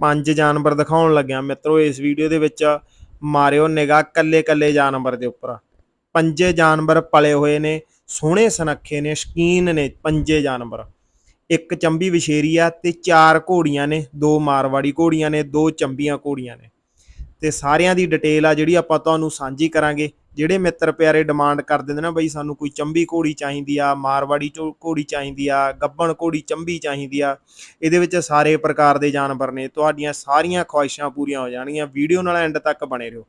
ਪੰਜ ਜਾਨਵਰ ਦਿਖਾਉਣ ਲੱਗਿਆ। ਮਿੱਤਰੋ, ਇਸ ਵੀਡੀਓ ਦੇ ਵਿੱਚ ਮਾਰਿਓ ਨਿਗਾਹ ਕੱਲੇ ਕੱਲੇ ਜਾਨਵਰ ਦੇ ਉੱਪਰ। ਪੰਜੇ ਜਾਨਵਰ ਪਲੇ ਹੋਏ ਨੇ, ਸੋਹਣੇ ਸੁਨੱਖੇ ਨੇ, ਸ਼ਕੀਨ ਨੇ ਪੰਜੇ ਜਾਨਵਰ। ਇੱਕ ਚੰਬੀ ਵਿਸ਼ੇਰੀ ਆ ਤੇ ਚਾਰ ਘੋੜੀਆਂ ਨੇ, ਦੋ ਮਾਰਵਾੜੀ ਘੋੜੀਆਂ ਨੇ, ਦੋ ਚੰਬੀਆਂ ਘੋੜੀਆਂ ਨੇ। ਤੇ ਸਾਰਿਆਂ ਦੀ ਡਿਟੇਲ ਆ ਜਿਹੜੀ ਆਪਾਂ ਤੁਹਾਨੂੰ ਸਾਂਝੀ ਕਰਾਂਗੇ। ਜਿਹੜੇ ਮਿੱਤਰ ਪਿਆਰੇ ਡਿਮਾਂਡ ਕਰ ਦਿੰਦੇ ਨਾ ਬਈ ਸਾਨੂੰ ਕੋਈ ਚੰਬੀ ਘੋੜੀ ਚਾਹੀਦੀ ਆ, ਮਾਰਵਾੜੀ ਚੋ ਘੋੜੀ ਚਾਹੀਦੀ ਆ, ਗੱਬਣ ਘੋੜੀ ਚੰਬੀ ਚਾਹੀਦੀ ਆ, ਇਹਦੇ ਵਿੱਚ ਸਾਰੇ ਪ੍ਰਕਾਰ ਦੇ ਜਾਨਵਰ ਨੇ, ਤੁਹਾਡੀਆਂ ਸਾਰੀਆਂ ਖੁਆਇਸ਼ਾਂ ਪੂਰੀਆਂ ਹੋ ਜਾਣਗੀਆਂ ਵੀਡੀਓ ਨਾਲ ਐਂਡ ਤੱਕ ਬਣੇ ਰਹੋ।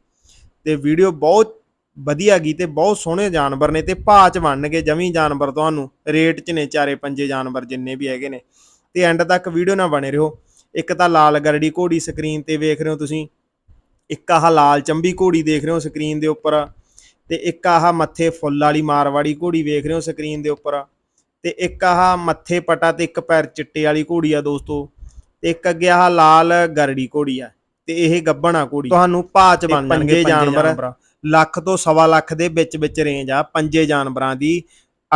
ਤੇ ਵੀਡੀਓ ਬਹੁਤ ਵਧੀਆ ਗਈ ਤੇ ਬਹੁਤ ਸੋਹਣੇ ਜਾਨਵਰ ਨੇ ਤੇ ਭਾਅ ਚ ਬਣਨਗੇ ਜਮੀ ਜਾਨਵਰ ਤੁਹਾਨੂੰ ਰੇਟ ਚ ਨੇ ਚਾਰੇ ਪੰਜੇ ਜਾਨਵਰ ਜਿੰਨੇ ਵੀ ਹੈਗੇ ਨੇ। ਤੇ ਐਂਡ ਤੱਕ ਵੀਡੀਓ ਨਾਲ ਬਣੇ ਰਹੋ। ਇੱਕ ਤਾਂ ਲਾਲ ਗਰੜੀ ਘੋੜੀ ਸਕਰੀਨ ਤੇ ਵੇਖ ਰਹੇ ਹੋ ਤੁਸੀਂ, ਇੱਕ ਆਹ ਲਾਲ ਚੰਬੀ ਘੋੜੀ ਦੇਖ ਰਹੇ ਹੋ ਸਕਰੀਨ ਦੇ ਉੱਪਰ। ਤੇ ਇੱਕ ਆਹ ਮੱਥੇ ਫੁੱਲ ਵਾਲੀ ਮਾਰਵਾੜੀ ਘੋੜੀ ਵੇਖ ਰਹੇ ਹੋ ਸਕਰੀਨ ਦੇ ਉੱਪਰ। ਤੇ ਇੱਕ ਆਹ ਮੱਥੇ ਪਟਾ ਤੇ ਇੱਕ ਪੈਰ ਚਿੱਟੇ ਵਾਲੀ ਘੋੜੀ ਆ ਦੋਸਤੋ। ਤੇ ਇੱਕ ਅੱਗੇ ਆਹ ਲਾਲ ਗਰੜੀ ਘੋੜੀ ਆ। ਤੇ ਇਹ ਗੱਬਣਾ ਘੋੜੀ। ਤੁਹਾਨੂੰ ਭਾਅ ਚ ਬਣ ਜਾਣਗੇ ਜਾਨਵਰ। ਲੱਖ ਤੋਂ ਸਵਾ ਲੱਖ ਦੇ ਵਿੱਚ ਵਿੱਚ ਰੇਂਜ ਆ ਪੰਜੇ ਜਾਨਵਰਾਂ ਦੀ।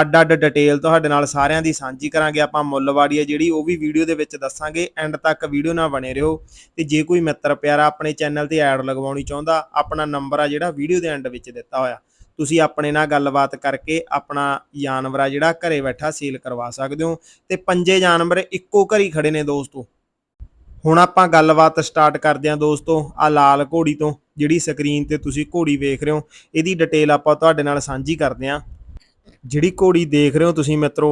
ਅੱਡ ਅੱਡ ਡਿਟੇਲ ਤੁਹਾਡੇ ਨਾਲ ਸਾਰਿਆਂ ਦੀ ਸਾਂਝੀ ਕਰਾਂਗੇ। ਆਪਾਂ ਮੁੱਲਵਾੜੀ ਆ ਜਿਹੜੀ ਉਹ ਵੀ ਵੀਡੀਓ ਦੇ ਵਿੱਚ ਦੱਸਾਂਗੇ। ਐਂਡ ਤੱਕ ਵੀਡੀਓ ਨਾਲ ਬਣੇ ਰਹੋ। ਤੇ ਜੇ ਕੋਈ ਮਿੱਤਰ ਪਿਆਰਾ ਆਪਣੇ ਚੈਨਲ ਤੇ ਐਡ ਲਗਵਾਉਣੀ ਚਾਹੁੰਦਾ ਆਪਣਾ ਨੰਬਰ ਆ ਜਿਹੜਾ ਵੀਡੀਓ ਦੇ ਐਂਡ ਵਿੱਚ ਦਿੱਤਾ ਹੋਇਆ। ਤੁਸੀਂ ਆਪਣੇ ਨਾਲ ਗੱਲਬਾਤ ਕਰਕੇ ਆਪਣਾ ਜਾਨਵਰ ਆ ਜਿਹੜਾ ਘਰੇ ਬੈਠਾ ਸੇਲ ਕਰਵਾ ਸਕਦੇ ਹੋ ਤੇ ਪੰਜੇ ਜਾਨਵਰ ਇੱਕੋ ਘਰੀ ਖੜੇ ਨੇ ਦੋਸਤੋ। ਹੁਣ ਆਪਾਂ ਗੱਲਬਾਤ ਸਟਾਰਟ ਕਰਦੇ ਹਾਂ ਦੋਸਤੋ ਆ ਲਾਲ ਘੋੜੀ ਤੋਂ, ਜਿਹੜੀ ਸਕਰੀਨ ਤੇ ਤੁਸੀਂ ਘੋੜੀ ਵੇਖ ਰਹੇ ਹੋ, ਇਹਦੀ ਡਿਟੇਲ ਆਪਾਂ ਤੁਹਾਡੇ ਨਾਲ ਸਾਂਝੀ ਕਰਦੇ ਹਾਂ। ਜਿਹੜੀ ਘੋੜੀ ਦੇਖ ਰਹੇ ਹੋ ਤੁਸੀਂ ਮਿੱਤਰੋ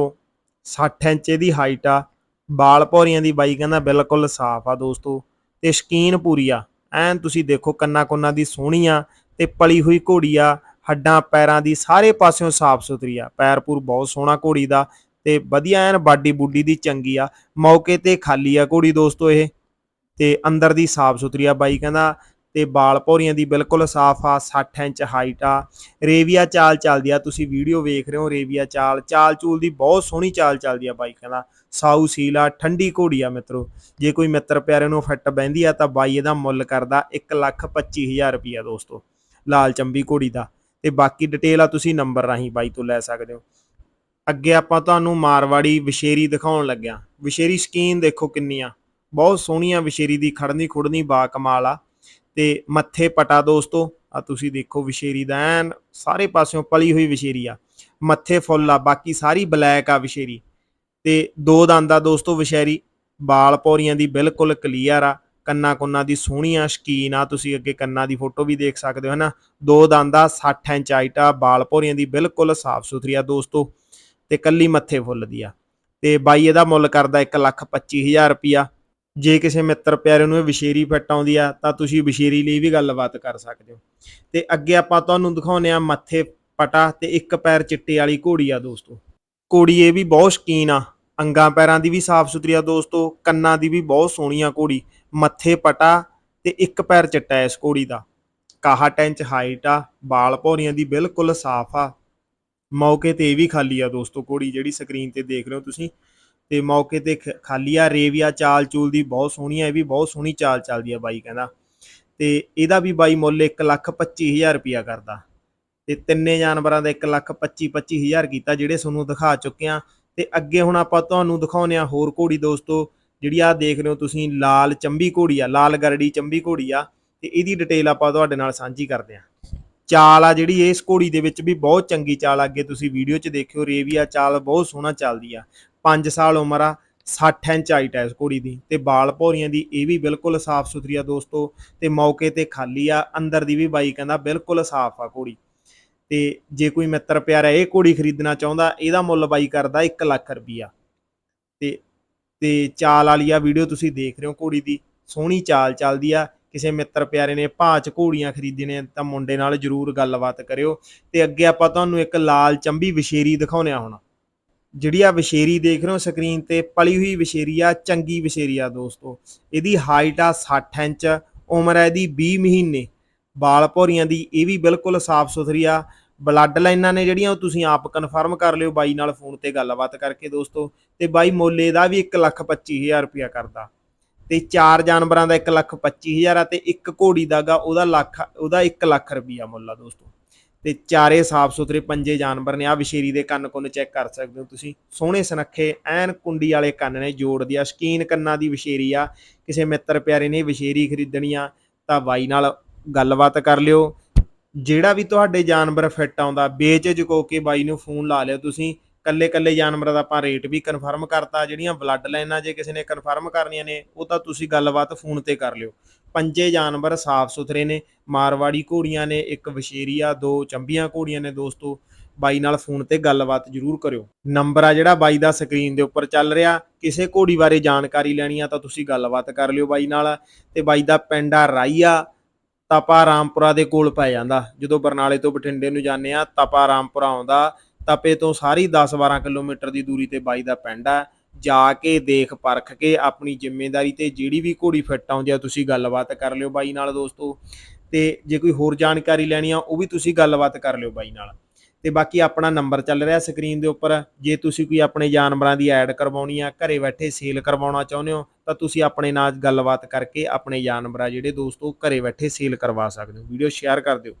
60 ਇੰਚ ਦੀ ਹਾਈਟ ਆ, ਬਾਲ ਭੌਰੀਆਂ ਦੀ ਬਾਈ ਕਹਿੰਦਾ ਬਿਲਕੁਲ ਸਾਫ਼ ਆ ਦੋਸਤੋ ਤੇ ਸ਼ਕੀਨ ਪੂਰੀ ਆ। ਐਨ ਤੁਸੀਂ ਦੇਖੋ ਕੰਨਾ ਕੁੰਨਾ ਦੀ ਸੋਹਣੀ ਆ ਤੇ ਪਲੀ ਹੋਈ ਘੋੜੀ ਆ ਹੱਡਾਂ, ਪੈਰਾਂ ਦੀ ਸਾਰੇ ਪਾਸਿਓਂ ਸਾਫ਼ ਸੁਥਰੀ ਆ। ਪੈਰ ਪੂਰ ਬਹੁਤ ਸੋਹਣਾ ਘੋੜੀ ਦਾ ਤੇ ਵਧੀਆ ਐਨ ਬਾਡੀ ਬੁੱਡੀ ਦੀ ਚੰਗੀ ਆ। ਮੌਕੇ ਤੇ ਖਾਲੀ ਆ ਘੋੜੀ ਦੋਸਤੋ ਇਹ ਤੇ ਅੰਦਰ ਦੀ ਸਾਫ਼ ਸੁਥਰੀ ਆ ਬਾਈ ਕਹਿੰਦਾ ਤੇ ਬਾਲ ਭੌਰੀਆਂ ਦੀ ਬਿਲਕੁਲ ਸਾਫ਼ ਆ 60 ਇੰਚ ਹਾਈਟ ਆ। ਰੇਵੀਆ ਚਾਲ ਚੱਲਦੀ ਆ, ਤੁਸੀਂ ਵੀਡੀਓ ਵੇਖ ਰਹੇ ਹੋ ਰੇਵੀਆ ਚਾਲ। ਚਾਲ ਚੂਲ ਦੀ ਬਹੁਤ ਸੋਹਣੀ ਚਾਲ ਚੱਲਦੀ ਆ ਬਾਈ ਕਹਿੰਦਾ। ਸਾਊ ਸੀਲ ਆ, ਠੰਡੀ ਘੋੜੀ ਆ ਮਿੱਤਰੋ। ਜੇ ਕੋਈ ਮਿੱਤਰ ਪਿਆਰੇ ਨੂੰ ਫਿੱਟ ਬਹਿੰਦੀ ਆ ਤਾਂ ਬਾਈ ਇਹਦਾ ਮੁੱਲ ਕਰਦਾ 125000 ਰੁਪਿਆ ਦੋਸਤੋ, ਲਾਲ ਚੰਬੀ ਘੋੜੀ ਦਾ। ਤੇ ਬਾਕੀ ਡਿਟੇਲ ਆ, ਤੁਸੀਂ ਨੰਬਰ ਰਾਹੀਂ ਬਾਈ ਤੋਂ ਲੈ ਸਕਦੇ ਹੋ। ਅੱਗੇ ਆਪਾਂ ਤੁਹਾਨੂੰ ਮਾਰਵਾੜੀ ਵਿਸ਼ੇਰੀ ਦਿਖਾਉਣ ਲੱਗਿਆ। ਵਿਸ਼ੇਰੀ ਸਕੀਨ ਦੇਖੋ ਕਿੰਨੀ ਆ ਬਹੁਤ ਸੋਹਣੀ ਆ ਵਿਸ਼ੇਰੀ ਦੀ ਖੜਨੀ ਖੁੜਨੀ ਬਾ ਕਮਾਲ ਆ। ਤੇ ਮੱਥੇ ਪਟਾ ਦੋਸਤੋ, ਆ ਤੁਸੀਂ ਦੇਖੋ ਵਿਸ਼ੇਰੀ ਦਾ ਐਨ ਸਾਰੇ ਪਾਸਿਓਂ ਪਲੀ ਹੋਈ ਵਿਸ਼ੇਰੀ ਆ। ਮੱਥੇ ਫੁੱਲ ਆ, ਬਾਕੀ ਸਾਰੀ ਬਲੈਕ ਆ ਵਿਸ਼ੇਰੀ। ਤੇ ਦੋ ਦੰਦ ਆ ਦੋਸਤੋ ਵਿਸ਼ੇਰੀ। ਬਾਲ ਪੌਰੀਆਂ ਦੀ ਬਿਲਕੁਲ ਕਲੀਅਰ ਆ। ਕੰਨਾ ਕੁੰਨਾ ਦੀ ਸੋਹਣੀ ਆ ਸ਼ਕੀਨ ਆ, ਤੁਸੀਂ ਅੱਗੇ ਕੰਨਾਂ ਦੀ ਫੋਟੋ ਵੀ ਦੇਖ ਸਕਦੇ ਹੋ, ਹਨਾ? ਦੋ ਦੰਦ ਆ 60 ਇੰਚ ਹਾਈਟ ਆ, ਬਾਲ ਪੌਰੀਆਂ ਦੀ ਬਿਲਕੁਲ ਸਾਫ਼ ਸੁਥਰੀ ਆ ਦੋਸਤੋ, ਤੇ ਕੱਲੀ ਮੱਥੇ ਫੁੱਲ ਦੀ ਆ। ਤੇ ਬਾਈ ਇਹਦਾ ਮੁੱਲ ਕਰਦਾ 125000 ਰੁਪਿਆ ਜੇ ਕਿਸੇ ਮਿੱਤਰ ਪਿਆਰੇ ਨੂੰ ਇਹ ਵਿਸ਼ੇਰੀ ਫਿੱਟ ਆਉਂਦੀ ਆ, ਤਾਂ ਤੁਸੀਂ ਵਿਸ਼ੇਰੀ ਲਈ ਵੀ ਗੱਲਬਾਤ ਕਰ ਸਕਦੇ ਹੋ। ਤੇ ਅੱਗੇ ਆਪਾਂ ਤੁਹਾਨੂੰ ਦਿਖਾਉਨੇ ਆ ਮੱਥੇ ਪਟਾ ਤੇ ਇੱਕ ਪੈਰ ਚਿੱਟੇ ਵਾਲੀ ਘੋੜੀ ਆ ਦੋਸਤੋ। ਘੋੜੀ ਇਹ ਵੀ ਬਹੁਤ ਸ਼ਕੀਨ ਆ। ਅੰਗਾਂ ਪੈਰਾਂ ਦੀ ਵੀ ਸਾਫ਼ ਸੁਥਰੀ ਆ ਦੋਸਤੋ, ਕੰਨਾਂ ਦੀ ਵੀ ਬਹੁਤ ਸੋਹਣੀ ਆ ਘੋੜੀ, ਮੱਥੇ ਪਟਾ ਤੇ ਇੱਕ ਪੈਰ ਚਿੱਟਾ ਇਸ ਘੋੜੀ ਦਾ। 61 ਇੰਚ ਹਾਈਟ ਆ ਬਾਲ ਭੌਰੀਆਂ ਦੀ ਬਿਲਕੁਲ ਸਾਫ਼ ਆ। ਮੌਕੇ ਤੇ ਇਹ ਵੀ ਖਾਲੀ ਆ ਦੋਸਤੋ ਘੋੜੀ, ਜਿਹੜੀ ਸਕਰੀਨ ਤੇ ਦੇਖ ਰਹੇ ਹੋ ਤੁਸੀਂ। ਤੇ ਮੌਕੇ ਤੇ ਖਾਲੀ ਆ, ਰੇਵੀਆ ਚਾਲ ਚੂਲ ਦੀ ਬਹੁਤ ਸੋਹਣੀ ਆ, ਇਹ ਵੀ ਬਹੁਤ ਸੋਹਣੀ ਚਾਲ ਚੱਲਦੀ ਆ ਬਾਈ ਕਹਿੰਦਾ। ਤੇ ਇਹਦਾ ਵੀ ਬਾਈ ਮੁੱਲ 125000 ਰੁਪਿਆ ਕਰਦਾ। ਤੇ ਤਿੰਨੇ ਜਾਨਵਰਾਂ ਦਾ 1250 25000 ਕੀਤਾ, ਜਿਹੜੇ ਤੁਹਾਨੂੰ ਦਿਖਾ ਚੁੱਕੇ ਆ। ਤੇ ਅੱਗੇ ਹੁਣ ਆਪਾਂ ਤੁਹਾਨੂੰ ਦਿਖਾਉਨੇ ਆ ਹੋਰ ਘੋੜੀ ਦੋਸਤੋ, ਜਿਹੜੀ ਆ ਦੇਖ ਰਹੇ ਹੋ ਤੁਸੀਂ, ਲਾਲ ਚੰਬੀ ਘੋੜੀ ਆ, ਲਾਲ ਗਰੜੀ ਚੰਬੀ ਘੋੜੀ ਆ, ਤੇ ਇਹਦੀ ਡਿਟੇਲ ਆਪਾਂ ਤੁਹਾਡੇ ਨਾਲ ਸਾਂਝੀ ਕਰਦੇ ਆ ਚਾਲ ਆ ਜਿਹੜੀ, ਇਸ ਘੋੜੀ ਦੇ ਵਿੱਚ ਵੀ ਬਹੁਤ ਚੰਗੀ ਚਾਲ ਆ। ਅੱਗੇ ਤੁਸੀਂ ਵੀਡੀਓ 'ਚ ਦੇਖਿਓ ਰੇਵੀਆ ਚਾਲ ਬਹੁਤ ਸੋਹਣਾ ਚੱਲਦੀ ਆ। 5 ਸਾਲ ਉਮਰ ਆ 60 ਇੰਚ ਹਾਈਟ ਹੈ ਇਸ ਘੋੜੀ ਦੀ, ਤੇ ਬਾਲ ਭੌਰੀਆਂ ਦੀ ਇਹ ਵੀ ਬਿਲਕੁਲ ਸਾਫ਼ ਸੁਥਰੀ ਆ ਦੋਸਤੋ, ਤੇ ਮੌਕੇ ਤੇ ਖਾਲੀ ਆ, ਅੰਦਰ ਦੀ ਵੀ ਬਾਈ ਕਹਿੰਦਾ ਬਿਲਕੁਲ ਸਾਫ਼ ਆ ਘੋੜੀ। ਤੇ ਜੇ ਕੋਈ ਮਿੱਤਰ ਪਿਆਰਾ ਇਹ ਘੋੜੀ ਖਰੀਦਣਾ ਚਾਹੁੰਦਾ, ਇਹਦਾ ਮੁੱਲ ਬਾਈ ਕਰਦਾ 1 ਲੱਖ ਰੁਪਈਆ। ਤੇ ਤੇ ਚਾਲ ਵਾਲੀ ਆ ਵੀਡੀਓ ਤੁਸੀਂ ਦੇਖ ਰਹੇ ਹੋ ਘੋੜੀ ਦੀ, ਸੋਹਣੀ ਚਾਲ ਚੱਲਦੀ ਆ। ਕਿਸੇ ਮਿੱਤਰ ਪਿਆਰੇ ਨੇ ਭਾਅ ਚ ਘੋੜੀਆਂ ਖਰੀਦਣੀਆਂ ਤਾਂ ਮੁੰਡੇ ਨਾਲ ਜਰੂਰ ਗੱਲਬਾਤ ਕਰਿਓ। ਤੇ ਅੱਗੇ ਆਪਾਂ ਤੁਹਾਨੂੰ ਇੱਕ ਲਾਲ ਚੰਬੀ ਵਿਸ਼ੇਰੀ ਦਿਖਾਉਣੇ ਆ ਹੁਣ। ਜਿਹੜੀ ਆ ਵਿਸ਼ੇਰੀ ਦੇਖ ਰਹੇ ਹੋ ਸਕਰੀਨ ਤੇ, ਪਲੀ ਹੋਈ ਵਿਸ਼ੇਰੀ ਆ, ਚੰਗੀ ਵਿਸ਼ੇਰੀ ਆ ਦੋਸਤੋ। ਇਹਦੀ ਹਾਈਟ ਆ 60 ਇੰਚ, ਉਮਰ ਹੈ ਇਹਦੀ 20 ਮਹੀਨੇ। ਬਾਲ ਭੌਰੀਆਂ ਦੀ, ਇਹ ਵੀ ਬਿਲਕੁਲ ਸਾਫ਼ ਸੁਥਰੀ ਆ। ਬਲੱਡ ਲਾਈਨਾਂ ਨੇ ਜਿਹੜੀਆਂ, ਉਹ ਤੁਸੀਂ ਆਪ ਕਨਫਰਮ ਕਰ ਲਿਓ ਬਾਈ ਨਾਲ ਫੋਨ ਤੇ ਗੱਲਬਾਤ ਕਰਕੇ ਦੋਸਤੋ। ਤੇ ਬਾਈ ਮੁੱਲ ਦਾ ਵੀ 125000 ਰੁਪਇਆ ਕਰਦਾ। ਤੇ ਚਾਰ ਜਾਨਵਰਾਂ ਦਾ 125000 ਆ ਤੇ ਇੱਕ ਘੋੜੀ ਦਾਗਾ ਉਹਦਾ ਲੱਖ, ਉਹਦਾ 1 ਲੱਖ ਰੁਪਇਆ ਮੁੱਲ ਆ ਦੋਸਤੋ। ਤੇ ਚਾਰੇ ਸਾਫ਼ ਸੁਥਰੇ ਪੰਜੇ ਜਾਨਵਰ ਨੇ ਆ, ਵਿਸ਼ੇਰੀ ਦੇ ਕੰਨ ਕੁੰਨ ਚੈੱਕ ਕਰ ਸਕਦੇ ਹੋ ਤੁਸੀਂ। ਸੋਹਣੇ ਸੁਨੱਖੇ, ਐਨ ਕੁੰਡੀ ਵਾਲੇ ਕੰਨ ਨੇ ਜੋੜ ਦੀ ਆ ਸ਼ਕੀਨ ਕੰਨਾਂ ਦੀ ਵਿਸ਼ੇਰੀ ਆ। ਕਿਸੇ ਮਿੱਤਰ ਪਿਆਰੇ ਨੇ ਵਿਸ਼ੇਰੀ ਖਰੀਦਣੀ ਆ, ਤਾਂ ਬਾਈ ਨਾਲ ਗੱਲਬਾਤ ਕਰ ਲਿਓ। ਜਿਹੜਾ ਵੀ ਤੁਹਾਡੇ ਜਾਨਵਰ ਫਿੱਟ ਆਉਂਦਾ ਬੇਝਿਜਕੋ ਕੇ ਬਾਈ ਨੂੰ ਫੋਨ ਲਾ ਲਿਓ ਤੁਸੀਂ। ਕੱਲੇ ਕੱਲੇ ਜਾਨਵਰਾਂ ਦਾ ਆਪਾਂ ਰੇਟ ਵੀ ਕਨਫਰਮ ਕਰਤਾ। ਜਿਹੜੀਆਂ ਬਲੱਡ ਲਾਈਨਾਂ ਜੇ ਕਿਸੇ ਨੇ ਕਨਫਰਮ ਕਰਨੀਆਂ ਨੇ, ਉਹ ਤਾਂ ਤੁਸੀਂ ਗੱਲਬਾਤ ਫੋਨ ਤੇ ਕਰ ਲਿਓ। ਪੰਜੇ ਜਾਨਵਰ ਸਾਫ਼ ਸੁਥਰੇ ਨੇ, ਮਾਰਵਾੜੀ ਘੋੜੀਆਂ ਨੇ, ਇੱਕ ਵਸ਼ੇਰੀ ਦੋ ਚੰਬੀਆਂ ਘੋੜੀਆਂ ਨੇ ਦੋਸਤੋ। ਬਾਈ ਨਾਲ ਫੋਨ ਤੇ ਗੱਲਬਾਤ ਜ਼ਰੂਰ ਕਰਿਓ। ਨੰਬਰ ਆ ਜਿਹੜਾ ਬਾਈ ਦਾ ਸਕਰੀਨ ਦੇ ਉੱਪਰ ਚੱਲ ਰਿਹਾ। ਕਿਸੇ ਘੋੜੀ ਬਾਰੇ ਜਾਣਕਾਰੀ ਲੈਣੀ ਆ ਤਾਂ ਤੁਸੀਂ ਗੱਲਬਾਤ ਕਰ ਲਿਓ ਬਾਈ ਨਾਲ। ਤੇ ਬਾਈ ਦਾ ਪਿੰਡ ਆ ਰਾਈਆ। ਤਪਾ ਰਾਮਪੁਰਾ ਦੇ ਕੋਲ ਪੈ ਜਾਂਦਾ। ਜਦੋਂ ਬਰਨਾਲੇ ਤੋਂ ਬਠਿੰਡੇ ਨੂੰ ਜਾਂਦੇ ਆ ਤਪਾ ਰਾਮਪੁਰਾ ਆਉਂਦਾ। ਤਪੇ ਤੋਂ ਸਾਰੀ 10-12 ਕਿਲੋਮੀਟਰ ਦੀ ਦੂਰੀ ਤੇ ਬਾਈ ਦਾ ਪਿੰਡ ਆ। ਜਾ ਕੇ ਦੇਖ ਪਰਖ ਕੇ ਆਪਣੀ ਜ਼ਿੰਮੇਵਾਰੀ ਤੇ ਜਿਹੜੀ ਵੀ ਘੋੜੀ ਫਿੱਟ ਆਉਂਦੀ ਆ, ਤੁਸੀਂ ਗੱਲਬਾਤ ਕਰ ਲਿਓ ਬਾਈ ਨਾਲ ਦੋਸਤੋ। ਤੇ ਜੇ ਕੋਈ ਹੋਰ ਜਾਣਕਾਰੀ ਲੈਣੀ ਆ, ਉਹ ਵੀ ਤੁਸੀਂ ਗੱਲਬਾਤ ਕਰ ਲਿਓ ਬਾਈ ਨਾਲ। ਤੇ ਬਾਕੀ ਆਪਣਾ ਨੰਬਰ ਚੱਲ ਰਿਹਾ ਸਕਰੀਨ ਦੇ ਉੱਪਰ। ਜੇ ਤੁਸੀਂ ਕੋਈ ਆਪਣੇ ਜਾਨਵਰਾਂ ਦੀ ਐਡ ਕਰਵਾਉਣੀ ਆ, ਘਰੇ ਬੈਠੇ ਸੇਲ ਕਰਵਾਉਣਾ ਚਾਹੁੰਦੇ ਹੋ, ਤਾਂ ਤੁਸੀਂ ਆਪਣੇ ਨਾਲ ਗੱਲਬਾਤ ਕਰਕੇ ਆਪਣੇ ਜਾਨਵਰਾਂ, ਜਿਹੜੇ ਦੋਸਤੋ ਘਰੇ ਬੈਠੇ ਸੇਲ ਕਰਵਾ ਸਕਦੇ ਹੋ। ਵੀਡੀਓ ਸ਼ੇਅਰ ਕਰ ਦਿਓ।